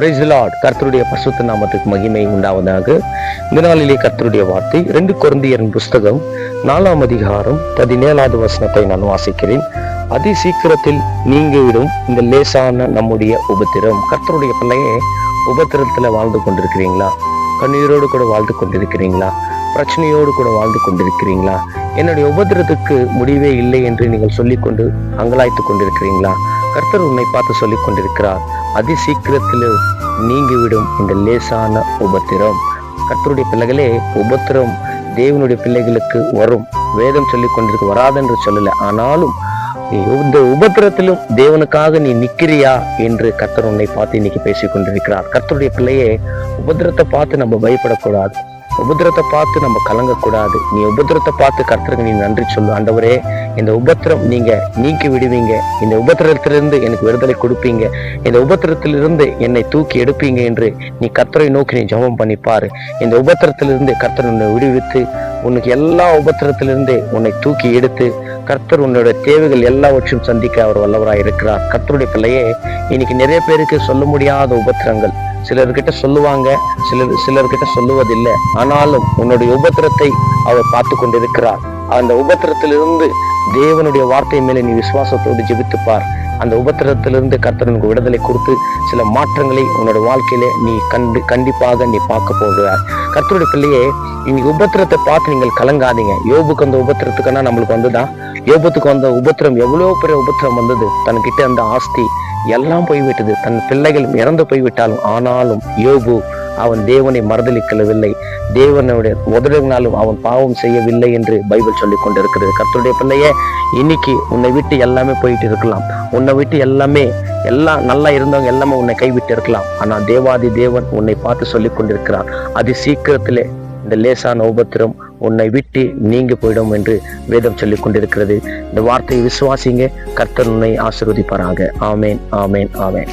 Price Lord கர்த்தருடைய பசுத்த நாமத்துக்கு மகிமை உண்டாவதாக. இந்த நாளிலே கர்த்தருடைய வார்த்தை ரெண்டு குழந்தையரின் புஸ்தகம் நாலாம் அதிகாரம் பதினேழாவது வசனத்தை நான் வாசிக்கிறேன். அதி சீக்கிரத்தில் நீங்கிவிடும் இந்த லேசான நம்முடைய உபத்திரம். கர்த்தருடைய பிள்ளையே உபத்திரத்தில் வாழ்ந்து கொண்டிருக்கிறீங்களா? கண்ணீரோடு கூட வாழ்ந்து கொண்டிருக்கிறீங்களா? பிரச்சனையோடு கூட வாழ்ந்து கொண்டிருக்கிறீங்களா? என்னுடைய உபத்திரத்துக்கு முடிவே இல்லை என்று நீங்கள் சொல்லிக்கொண்டு அங்கலாய்த்து கொண்டிருக்கிறீங்களா? கர்த்தர் உன்னை பார்த்து சொல்லிக் கொண்டிருக்கிறார் அதி சீக்கிரத்தில் நீங்கிவிடும் இந்த லேசான உபத்திரம். கத்தருடைய பிள்ளைகளே உபத்திரம் தேவனுடைய பிள்ளைகளுக்கு வரும். வேதம் சொல்லிக் கொண்டிருக்க வராதென்று சொல்லல. ஆனாலும் இந்த உபத்திரத்திலும் தேவனுக்காக நீ நிக்கிறியா என்று கத்தர் உன்னை பார்த்து இன்னைக்கு பேசிக் கொண்டிருக்கிறார். கத்தருடைய பிள்ளையே உபத்திரத்தை பார்த்து நம்ம பயப்படக்கூடாது. உபத்திரத்தை பார்த்து நம்ம கலங்கக்கூடாது. நீ உபத்திரத்தை பார்த்து கர்த்தருக்கு நீ நன்றி சொல்லு. ஆண்டவரே இந்த உபத்திரம் நீங்க நீக்கி விடுவீங்க. இந்த உபத்திரத்திலிருந்து எனக்கு விடுதலை கொடுப்பீங்க. இந்த உபத்திரத்திலிருந்து என்னை தூக்கி எடுப்பீங்க என்று நீ கர்த்தரை நோக்கி நீ ஜெபம் பண்ணி பாரு. இந்த உபத்திரத்திலிருந்து கர்த்தர் உன்னை விடுவித்து உனக்கு எல்லா உபத்திரத்திலிருந்து உன்னை தூக்கி எடுத்து கர்த்தர் உன்னோட தேவைகள் எல்லாவற்றையும் சந்திக்க அவர் வல்லவராக இருக்கிறார் கர்த்தருடைய பிள்ளையே இன்னைக்கு நிறைய பேருக்கு சொல்ல முடியாத உபத்திரங்கள். சிலர்கிட்ட சொல்லுவாங்க சிலர் சிலர்கிட்ட சொல்லுவதில்லை. ஆனாலும் உன்னுடைய உபத்திரத்தை அவர் பார்த்து கொண்டிருக்கிறார். அந்த உபத்திரத்திலிருந்து தேவனுடைய வார்த்தை மேலே நீ விசுவாசத்தோடு ஜெபித்துப்பார். அந்த உபத்திரத்திலிருந்து கர்த்தர் உனக்கு விடுதலை கொடுத்து சில மாற்றங்களை உன்னோட வாழ்க்கையில நீ கண்டு கண்டிப்பாக நீ பார்க்க போகிறார் கர்த்தருடைய பிள்ளையே இன்னைக்கு உபத்திரத்தை பார்த்து நீங்கள் கலங்காதீங்க. யோபுக்கு அந்த உபத்திரத்துக்குன்னா நம்மளுக்கு வந்துதான் யோபத்துக்கு வந்த உபத்திரம் எவ்வளோ பெரிய உபத்திரம் வந்தது? தன்கிட்ட அந்த ஆஸ்தி எல்லாம் போய்விட்டது. தன் பிள்ளைகள் இறந்து போய்விட்டாலும் ஆனாலும் யோபு அவன் தேவனை மறுதளிக்கவில்லை. தேவனுடைய உதவினாலும் அவன் பாவம் செய்யவில்லை என்று பைபிள் சொல்லிக் கொண்டிருக்கிறது. கர்த்தருடைய பிள்ளையே இன்னைக்கு உன்னை விட்டு எல்லாமே போயிட்டு இருக்கலாம். உன்னை விட்டு எல்லாமே எல்லாம் நல்லா இருந்தவங்க எல்லாமே உன்னை கைவிட்டு இருக்கலாம். ஆனால் தேவாதி தேவன் உன்னை பார்த்து சொல்லிக் கொண்டிருக்கிறான் அது சீக்கிரத்திலே இந்த லேசான உபத்திரம் உன்னை விட்டு நீங்கி போயிடும் என்று வேதம் சொல்லிக் கொண்டிருக்கிறது. இந்த வார்த்தையை விசுவாசிங்க கர்த்தர் உன்னை ஆசிர்வதிப்பாராக. ஆமேன் ஆமேன் ஆமேன்.